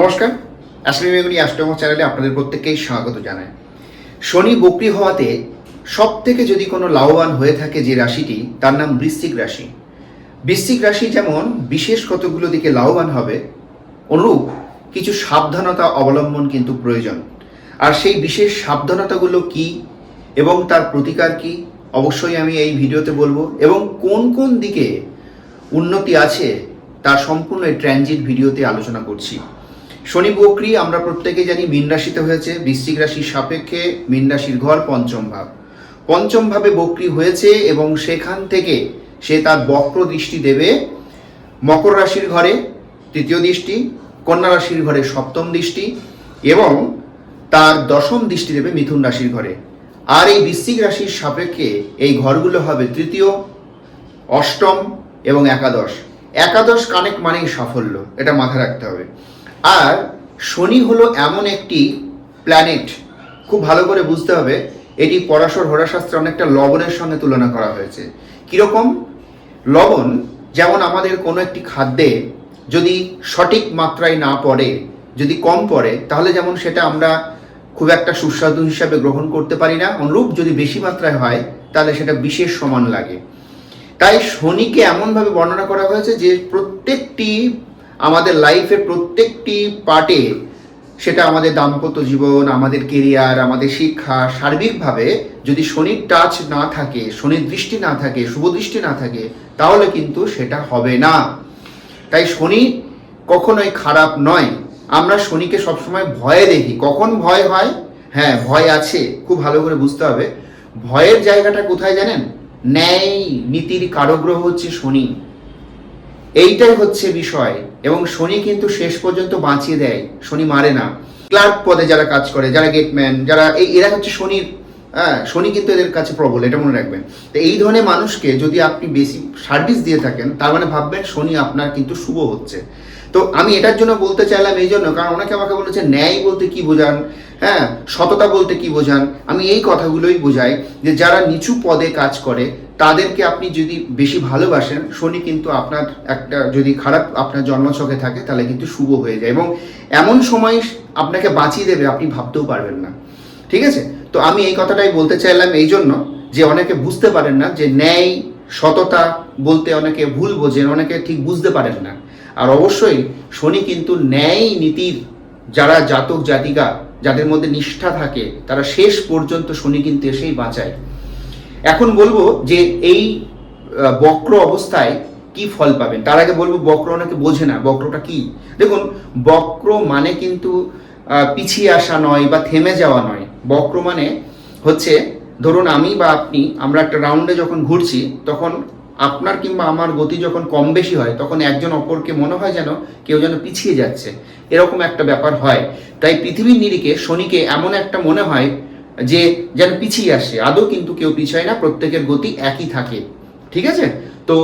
নমস্কার অ্যাস্ট্রোমি মেগুনি অ্যাস্ট্রোম চ্যানেলে আপনাদের প্রত্যেককেই স্বাগত জানাই। শনি বকরি হওয়াতে সব থেকে যদি কোনো লাভবান হয়ে থাকে যে রাশিটি, তার নাম বৃশ্চিক রাশি। বৃশ্চিক রাশি যেমন বিশেষ কতগুলো দিকে লাভবান হবে, অনুরূপ কিছু সাবধানতা অবলম্বন কিন্তু প্রয়োজন। আর সেই বিশেষ সাবধানতাগুলো কি এবং তার প্রতিকার কি, অবশ্যই আমি এই ভিডিওতে বলব। এবং কোন কোন দিকে উন্নতি আছে, তার সম্পূর্ণ এই ট্রানজিট ভিডিওতে আলোচনা করছি। শনি বকরি আমরা প্রত্যেকে জানি মীন রাশিতে হয়েছে, বৃশ্চিক রাশির সাপেক্ষে মীন রাশির ঘর পঞ্চম ভাব। পঞ্চম ভাবে বকরি হয়েছে এবং সেখান থেকে সে তার বক্র দৃষ্টি দেবে মকর রাশির ঘরে, তৃতীয় দৃষ্টি, কন্যা রাশির ঘরে সপ্তম দৃষ্টি এবং তার দশম দৃষ্টি দেবে মিথুন রাশির ঘরে। আর এই বৃশ্চিক রাশির সাপেক্ষে এই ঘরগুলো হবে তৃতীয়, অষ্টম এবং একাদশ। একাদশ কানেক্ট মানেই সাফল্য, এটা মাথায় রাখতে হবে। আর শনি হলো এমন একটি প্ল্যানেট খুব ভালো করে বুঝতে হবে, এটি পরাশর হোরাশাস্ত্রে অনেকটা লবণের সঙ্গে তুলনা করা হয়েছে। কীরকম? লবণ যেমন আমাদের কোনো একটি খাদ্যে যদি সঠিক মাত্রায় না পড়ে, যদি কম পড়ে, তাহলে যেমন সেটা আমরা খুব একটা সুস্বাদু হিসাবে গ্রহণ করতে পারি না অনুরূপ যদি বেশি মাত্রায় হয়, তাহলে সেটা বিশেষ সমান লাগে। তাই শনিকে এমনভাবে বর্ণনা করা হয়েছে যে প্রত্যেকটি আমাদের লাইফের প্রত্যেকটি পার্টে সেটা আমাদের দাম্পত্য জীবন, আমাদের কেরিয়ার আমাদের শিক্ষা, সার্বিকভাবে যদি শনির টাচ না থাকে, শনির দৃষ্টি না থাকে, শুভ দৃষ্টি না থাকে, তাহলে কিন্তু সেটা হবে না। তাই শনি কখনোই খারাপ নয়। আমরা শনিকে সবসময় ভয়ে দেখি। কখন ভয় হয়? হ্যাঁ ভয় আছে। খুব ভালো করে বুঝতে হবে। ভয়ের জায়গাটা কোথায় জানেন? ন্যায় নীতির কারগ্রহ হচ্ছে শনি। এইটাই হচ্ছে বিষয়। এবং শনি কিন্তু শেষ পর্যন্ত বাঁচিয়ে দেয়। শনি মারে না। ক্লার্ক পদে যারা কাজ করে, যারা গেটম্যান, যারা এই, এরা হচ্ছে শনির হ্যাঁ শনি কিন্তু এদের কাছে প্রবল, এটা মনে রাখবেন। তো এই ধরনের মানুষকে যদি আপনি বেশি সার্ভিস দিয়ে থাকেন, তার মানে ভাববেন শনি আপনার কিন্তু শুভ হচ্ছে। তো আমি এটার জন্য বলতে চাইলাম এই জন্য, কারণ অনেকে আমাকে বলেছে, ন্যায় বলতে কি বোঝান? হ্যাঁ সততা বলতে কি বোঝান? আমি এই কথাগুলোই বোঝাই যে যারা নিচু পদে কাজ করে তাদেরকে আপনি যদি বেশি ভালোবাসেন, শনি কিন্তু আপনার একটা যদি খারাপ আপনার জন্মছকে থাকে, তাহলে কিন্তু শুভ হয়ে যায় এবং এমন সময় আপনাকে বাঁচিয়ে দেবে, আপনি ভাবতেও পারবেন না। ঠিক আছে? তো আমি এই কথাটাই বলতে চাইলাম এই জন্য যে অনেকে বুঝতে পারেন না যে ন্যায়, সততা বলতে অনেকে ভুল বোঝেন, অনেকে ঠিক বুঝতে পারেন না। আর অবশ্যই শনি কিন্তু ন্যায় নীতির যারা জাতক জাতিকা, যাদের মধ্যে নিষ্ঠা থাকে, তারা শেষ পর্যন্ত শনি কিন্তু এসেই বাঁচায়। এখন বলব যে এই বক্র অবস্থায় কি ফল পাবেন? তার আগে বলব বক্র অনেকে বোঝে না, বক্রটা কি? দেখুন, বক্র মানে কিন্তু পিছিয়ে আসা নয় বা থেমে যাওয়া নয়। বক্র মানে হচ্ছে, ধরুন আমি বা আপনি, আমরা একটা রাউন্ডে যখন ঘুরছি, তখন আপনার কিংবা আমার গতি যখন কম বেশি হয়, তখন একজন অপরকে মনে হয় যেন কেউ যেন পিছিয়ে যাচ্ছে। এরকম একটা ব্যাপার হয়। তাই পৃথিবীর নিরিখে শনিকে এমন একটা মনে হয় যে যেন পিছিয়ে আসে, আদৌ কিন্তু কেউ পিছায় না, প্রত্যেকের গতি একই থাকে, ঠিক আছে? তো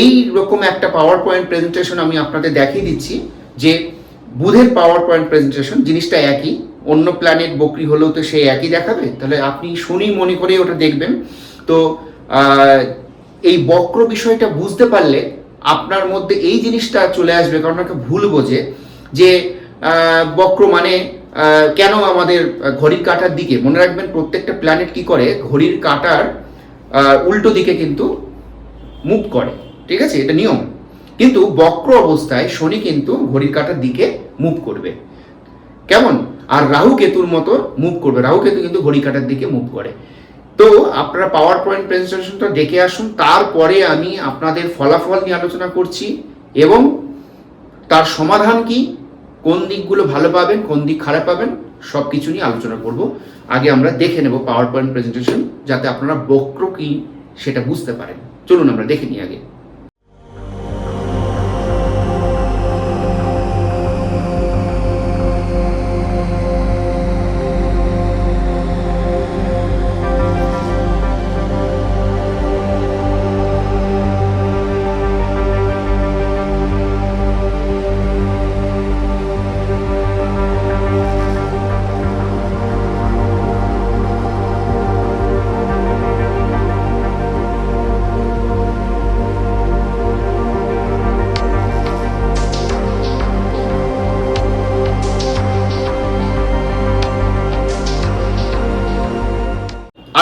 এই রকম একটা পাওয়ার পয়েন্ট প্রেজেন্টেশন আমি আপনাদের দেখিয়ে দিচ্ছি যে বুধের পাওয়ার পয়েন্ট প্রেজেন্টেশন জিনিসটা একই, অন্য প্ল্যানেট বকরি হলেও তো সে একই দেখাবে, তাহলে আপনি শনি মনে করে ওটা দেখবেন। তো এই বক্র বিষয়টা বুঝতে পারলে আপনার মধ্যে এই জিনিসটা চলে আসবে, কারণ ওনাকে ভুল বোঝে যে বক্র মানে কেন আমাদের ঘড়ির কাঁটার দিকে? মনে রাখবেন প্রত্যেকটা প্ল্যানেট কি করে? ঘড়ির কাঁটার উল্টো দিকে কিন্তু মুভ করে। ঠিক আছে? এটা নিয়ম। কিন্তু বক্র অবস্থায় শনি কিন্তু ঘড়ির কাঁটার দিকে মুভ করবে। কেমন? আর রাহু কেতুর মতো মুভ করবে। রাহু কেতু কিন্তু ঘড়ি কাটার দিকে মুভ করে। তো আপনারা পাওয়ার পয়েন্ট প্রেজেন্টেশনটা দেখে আসুন। তারপরে আমি আপনাদের ফলাফল নিয়ে আলোচনা করছি এবং তার সমাধান কি? কোন দিকগুলো ভালো পাবেন, কোন দিক খারাপ পাবেন সব কিছু নিয়ে আলোচনা করব। আগে আমরা দেখে নেব পাওয়ার পয়েন্ট প্রেজেন্টেশন যাতে আপনারা বক্র কি সেটা বুঝতে পারেন। চলুন আমরা দেখে নিই আগে।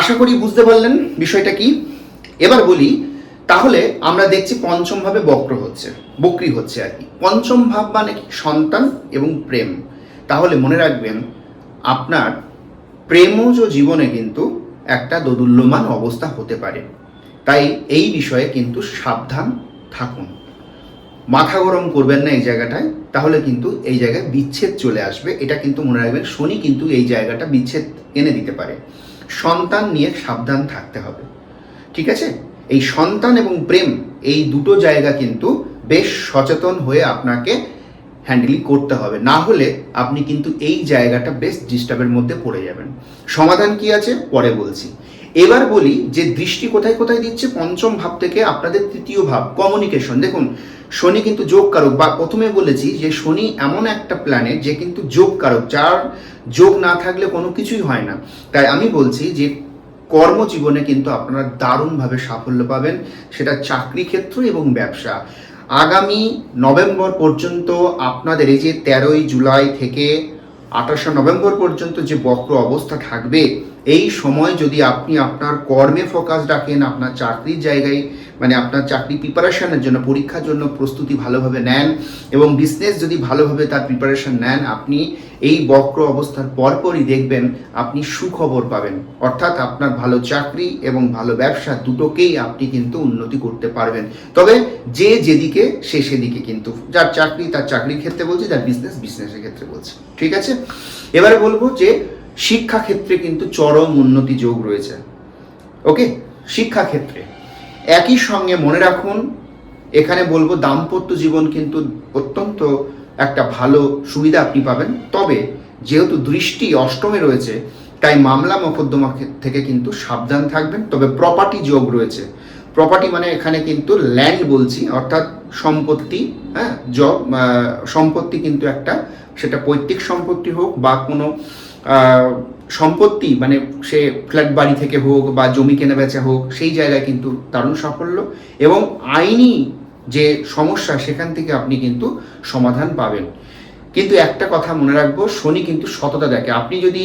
আশা করি বুঝতে পারলেন বিষয়টা কি। এবার বলি, তাহলে আমরা দেখছি পঞ্চম ভাবে বক্র হচ্ছে, বক্রি হচ্ছে আর কি। পঞ্চম ভাব মানে কি? সন্তান এবং প্রেম। তাহলে মনে রাখবেন, আপনার প্রেমজ জীবনে কিন্তু একটা দোদুল্যমান অবস্থা হতে পারে। তাই এই বিষয়ে কিন্তু সাবধান থাকুন। মাথা গরম করবেন না এই জায়গাটায়, তাহলে কিন্তু এই জায়গায় বিচ্ছেদ চলে আসবে। এটা কিন্তু মনে রাখবেন, শনি কিন্তু এই জায়গাটা বিচ্ছেদ এনে দিতে পারে। সন্তান নিয়ে সাবধান থাকতে হবে। ঠিক আছে? এই সন্তান এবং প্রেম, এই দুটো জায়গা কিন্তু বেশ সচেতন হয়ে আপনাকে হ্যান্ডেলিং করতে হবে। না হলে আপনি কিন্তু এই জায়গাটা বেশ ডিস্টার্বের মধ্যে পড়ে যাবেন। সমাধান কি আছে? পরে বলছি। এবার বলি যে দৃষ্টি কোথায় কোথায় দিচ্ছে? পঞ্চম ভাব থেকে আপনাদের তৃতীয় ভাব কমিউনিকেশন দেখুন শনি কিন্তু যোগ কারক বা প্রথমে বলেছি যে শনি এমন একটা প্ল্যানেট যে কিন্তু যোগ কারক যার যোগ না থাকলে কোনো কিছুই হয় না। তাই আমি বলছি যে কর্মজীবনে কিন্তু আপনারা দারুণভাবে সাফল্য পাবেন, সেটা চাকরি ক্ষেত্র এবং ব্যবসা। আগামী নভেম্বর পর্যন্ত আপনাদের এই যে তেরোই জুলাই থেকে আঠাশে নভেম্বর পর্যন্ত যে বক্র অবস্থা থাকবে এই সময় যদি আপনি আপনার কর্মে ফোকাস রাখেন, আপনার চাকরির জায়গায় মানে আপনার চাকরি প্রিপারেশনের জন্য, পরীক্ষার জন্য প্রস্তুতি ভালোভাবে নেন এবং বিজনেস যদি ভালোভাবে তার প্রিপারেশন নেন, আপনি এই বক্র অবস্থার পরপরই দেখবেন আপনি সুখবর পাবেন। অর্থাৎ আপনার ভালো চাকরি এবং ভালো ব্যবসা দুটোকেই আপনি কিন্তু উন্নতি করতে পারবেন। তবে যে যেদিকে, সে সেদিকে কিন্তু। যার চাকরি, তার চাকরির ক্ষেত্রে বলছি, যার বিজনেস বিজনেসের ক্ষেত্রে বলছি। ঠিক আছে? এবারে বলব যে শিক্ষা ক্ষেত্রে কিন্তু চরম উন্নতি যোগ রয়েছে। ওকে? শিক্ষা ক্ষেত্রে একই সঙ্গে মনে রাখুন, এখানে বলব দাম্পত্য জীবন কিন্তু অত্যন্ত একটা ভালো সুবিধা আপনি পাবেন। তবে যেহেতু দৃষ্টি অষ্টমে রয়েছে, তাই মামলা মোকদ্দমা থেকে কিন্তু সাবধান থাকবেন। তবে প্রপার্টি যোগ রয়েছে। প্রপার্টি মানে এখানে কিন্তু ল্যান্ড বলছি, অর্থাৎ সম্পত্তি হ্যাঁ? জব সম্পত্তি কিন্তু একটা, সেটা পৈতৃক সম্পত্তি হোক বা কোনো সম্পত্তি মানে সে ফ্ল্যাট বাড়ি থেকে হোক বা জমি কেনা বেচা হোক, সেই জায়গায় কিন্তু দারুণ সাফল্য এবং আইনি যে সমস্যা, সেখান থেকে আপনি কিন্তু সমাধান পাবেন। কিন্তু একটা কথা মনে রাখব, শনি কিন্তু সততা দেখে। আপনি যদি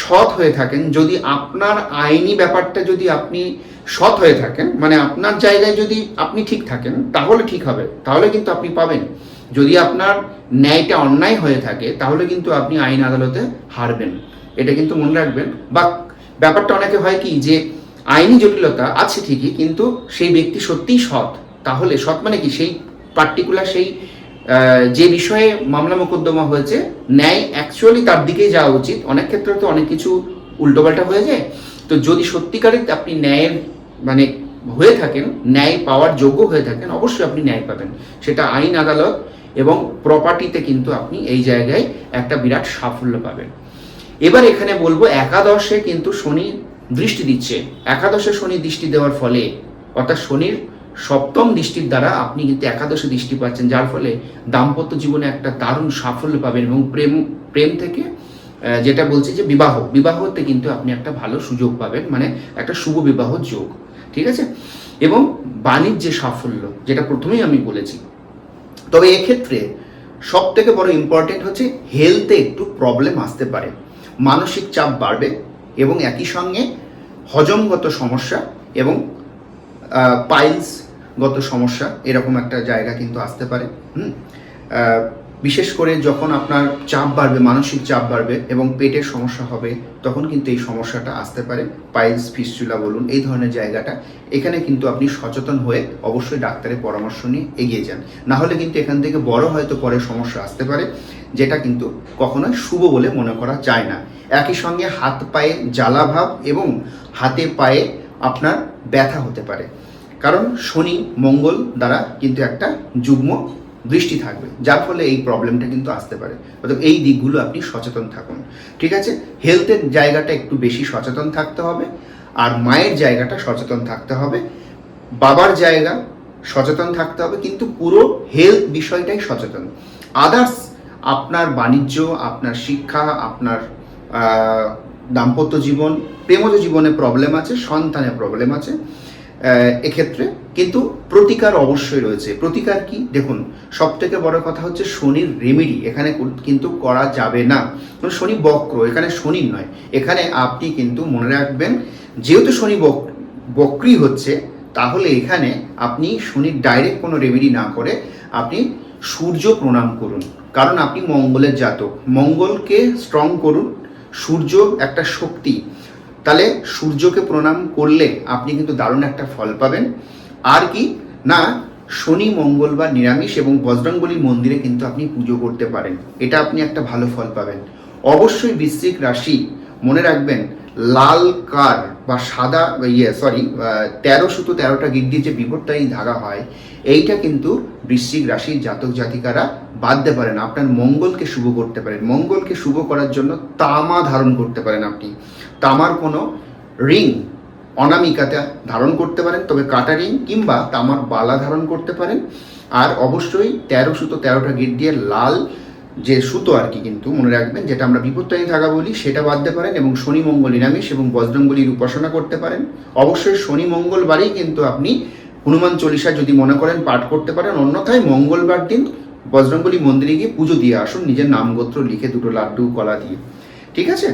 সৎ হয়ে থাকেন, যদি আপনার আইনি ব্যাপারটা যদি আপনি সৎ হয়ে থাকেন মানে আপনার জায়গায় যদি আপনি ঠিক থাকেন, তাহলে ঠিক হবে, তাহলে কিন্তু আপনি পাবেন। যদি আপনার ন্যায়টা অন্যায় হয়ে থাকে, তাহলে কিন্তু আপনি আইন আদালতে হারবেন। এটা কিন্তু মনে রাখবেন। বা ব্যাপারটা অনেকে হয় কি যে, আইনি জটিলতা আছে ঠিকই, কিন্তু সেই ব্যক্তি সত্যিই সৎ। তাহলে সৎ মানে কি? সেই পার্টিকুলার সেই যে বিষয়ে মামলা মোকদ্দমা হয়েছে, ন্যায় অ্যাকচুয়ালি তার দিকেই যাওয়া উচিত। অনেক ক্ষেত্রে তো অনেক কিছু উল্টোপাল্টা হয়ে যায়। তো যদি সত্যিকারের আপনি ন্যায়ের মানে হয়ে থাকেন, ন্যায় পাওয়ার যোগ্য হয়ে থাকেন, অবশ্যই আপনি ন্যায় পাবেন। সেটা আইন, আদালত এবং প্রপার্টিতে কিন্তু আপনি এই জায়গায় একটা বিরাট সাফল্য পাবেন। এবার এখানে বলব, একাদশে কিন্তু শনি দৃষ্টি দিচ্ছে। একাদশে শনি দৃষ্টি দেওয়ার ফলে, অর্থাৎ শনির সপ্তম দৃষ্টির দ্বারা আপনি কিন্তু একাদশে দৃষ্টি পাচ্ছেন, যার ফলে দাম্পত্য জীবনে একটা দারুণ সাফল্য পাবেন এবং প্রেম প্রেম থেকে যেটা বলছি যে বিবাহ। বিবাহতে কিন্তু আপনি একটা ভালো সুযোগ পাবেন মানে একটা শুভ বিবাহ যোগ, ঠিক আছে? এবং বাণিজ্যে সাফল্য, যেটা প্রথমেই আমি বলেছি। তবে এক্ষেত্রে সব থেকে বড় ইম্পর্টেন্ট হচ্ছে হেলথে একটু প্রবলেম আসতে পারে। মানসিক চাপ বাড়বে এবং একই সঙ্গে হজমগত সমস্যা এবং পাইলসগত সমস্যা, এরকম একটা জায়গা কিন্তু আসতে পারে। হুম? বিশেষ করে যখন আপনার চাপ বাড়বে, মানসিক চাপ বাড়বে এবং পেটের সমস্যা হবে, তখন কিন্তু এই সমস্যাটা আসতে পারে। পাইলস ফিস্চুলা বলুন, এই ধরনের জায়গাটা। এখানে কিন্তু আপনি সচেতন হয়ে অবশ্যই ডাক্তারের পরামর্শ নিয়ে এগিয়ে যান। না হলে কিন্তু এখান থেকে বড় হয়তো পরে সমস্যা আসতে পারে, যেটা কিন্তু কখনোই শুভ বলে মনে করা যায় না। একই সঙ্গে হাত পায়ে জ্বালাভাব এবং হাতে পায়ে আপনার ব্যথা হতে পারে। কারণ শনি, মঙ্গল দ্বারা কিন্তু একটা যুগ্ম দৃষ্টি থাকবে। যার ফলে এই প্রবলেমটা কিন্তু আসতে পারে। অর্থাৎ এই দিকগুলো আপনি সচেতন থাকুন। ঠিক আছে? হেলথের জায়গাটা একটু বেশি সচেতন থাকতে হবে, আর মায়ের জায়গাটা সচেতন থাকতে হবে। বাবার জায়গা সচেতন থাকতে হবে, কিন্তু পুরো হেলথ বিষয়টাই সচেতন। আদার্স আপনার বাণিজ্য, আপনার শিক্ষা, আপনার দাম্পত্য জীবন, প্রেমজ জীবনে প্রবলেম আছে, সন্তানে প্রবলেম আছে। এক্ষেত্রে কিন্তু প্রতিকার অবশ্যই রয়েছে। প্রতিকার কি? দেখুন সব থেকে বড় কথা হচ্ছে শনির রেমেডি এখানে কিন্তু করা যাবে না। শনি বক্র, এখানে শনির নয়। এখানে আপনি কিন্তু মনে রাখবেন, যেহেতু শনি বক- বক্রি হচ্ছে, তাহলে এখানে আপনি শনির ডাইরেক্ট কোনো রেমেডি না করে আপনি সূর্য প্রণাম করুন। কারণ আপনি মঙ্গলের জাতক। মঙ্গলকে স্ট্রং করুন, সূর্য একটা শক্তি। তাহলে সূর্যকে প্রণাম করলে আপনি কিন্তু দারুণ একটা ফল পাবেন। আর কি? না, শনি, মঙ্গলবার নিরামিষ এবং বজরংবলী মন্দিরে কিন্তু আপনি পুজো করতে পারেন। এটা আপনি একটা ভালো ফল পাবেন। অবশ্যই বৃশ্চিক রাশি, মনে রাখবেন, লাল কার বা সাদা ইয়ে সরি তেরো সুতো তেরোটা গিট যে বিপদটাই ধাগা হয়, এইটা কিন্তু বৃশ্চিক রাশির জাতক জাতিকারা বাঁধতে পারেন। আপনার মঙ্গলকে শুভ করতে পারেন। মঙ্গলকে শুভ করার জন্য তামা ধারণ করতে পারেন আপনি। তামার কোনো রিং অনামিকাতে ধারণ করতে পারেন, তবে কাটা রিং কিংবা তামার বালা ধারণ করতে পারেন। আর অবশ্যই তেরো সুতো, তেরোটা গিট দিয়ে লাল যে সুতো আর কি কিন্তু মনে রাখবেন, যেটা আমরা বিপত্তায়ী থাকা বলি, সেটা বাঁধতে পারেন এবং শনি, মঙ্গল, নিরামিষ এবং বজরঙ্গলির উপাসনা করতে পারেন। অবশ্যই শনি মঙ্গলবারই কিন্তু আপনি হনুমান চল্লিশা যদি মনে করেন পাঠ করতে পারেন, অন্যথায় মঙ্গলবার দিন বজরঙ্গলী মন্দিরে গিয়ে পুজো দিয়ে আসুন, নিজের নামগোত্র লিখে দুটো লাড্ডু, কলা দিয়ে। ঠিক আছে?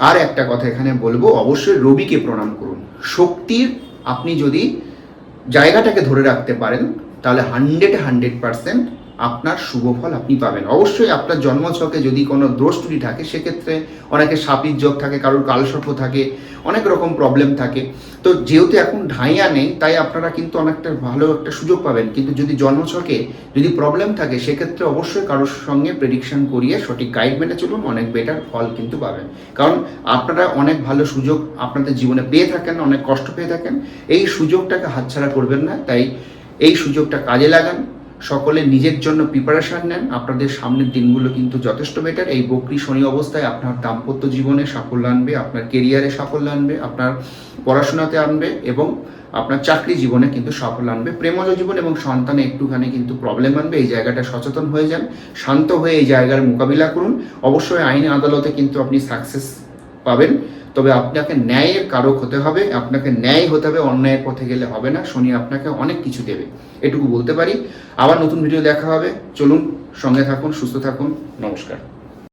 আর একটা কথা এখানে বলব, অবশ্যই রবিকে প্রণাম করুন। শক্তির আপনি যদি জায়গাটাকে ধরে রাখতে পারেন, তাহলে হান্ড্রেড হান্ড্রেড পার্সেন্ট আপনার শুভ ফল আপনি পাবেন। অবশ্যই আপনার জন্মছকে যদি কোনো দোষ ত্রুটি থাকে, সেক্ষেত্রে অনেকে সাপির যোগ থাকে, কারোর কালসর্প থাকে, অনেক রকম প্রবলেম থাকে। তো যেহেতু এখন ঢাইয়া নেই, তাই আপনারা কিন্তু অনেকটা ভালো একটা সুযোগ পাবেন। কিন্তু যদি জন্মছকে যদি প্রবলেম থাকে, সেক্ষেত্রে অবশ্যই কারোর সঙ্গে প্রেডিকশন করিয়ে সঠিক গাইড মেনে চলুন, অনেক বেটার ফল কিন্তু পাবেন। কারণ আপনারা অনেক ভালো সুযোগ আপনাদের জীবনে পেয়ে থাকেন, অনেক কষ্ট পেয়ে থাকেন। এই সুযোগটাকে হাতছাড়া করবেন না। তাই এই সুযোগটা কাজে লাগান। সকলে নিজের জন্য প্রিপারেশন নেন। আপনাদের সামনের দিনগুলো কিন্তু যথেষ্ট বেটার এই বকরি শনি অবস্থায় আপনার দাম্পত্য জীবনে সাফল্য আনবে, আপনার কেরিয়ারে সাফল্য আনবে, আপনার পড়াশোনাতে আনবে এবং আপনার চাকরি জীবনে কিন্তু সাফল্য আনবে। প্রেমজ জীবন এবং সন্তানে একটুখানি কিন্তু প্রবলেম আনবে। এই জায়গাটা সচেতন হয়ে যান, শান্ত হয়ে এই জায়গার মোকাবিলা করুন। অবশ্যই আইন আদালতে কিন্তু আপনি সাকসেস পাবেন। তবে আপনাকে ন্যায়ের কারক হতে হবে, আপনাকে ন্যায় হতে হবে, অন্যায়ের পথে গেলে হবে না। শনি আপনাকে অনেক কিছু দেবে, এটুকু বলতে পারি। আবার নতুন ভিডিও দেখা হবে। চলুন সঙ্গে থাকুন, সুস্থ থাকুন। নমস্কার।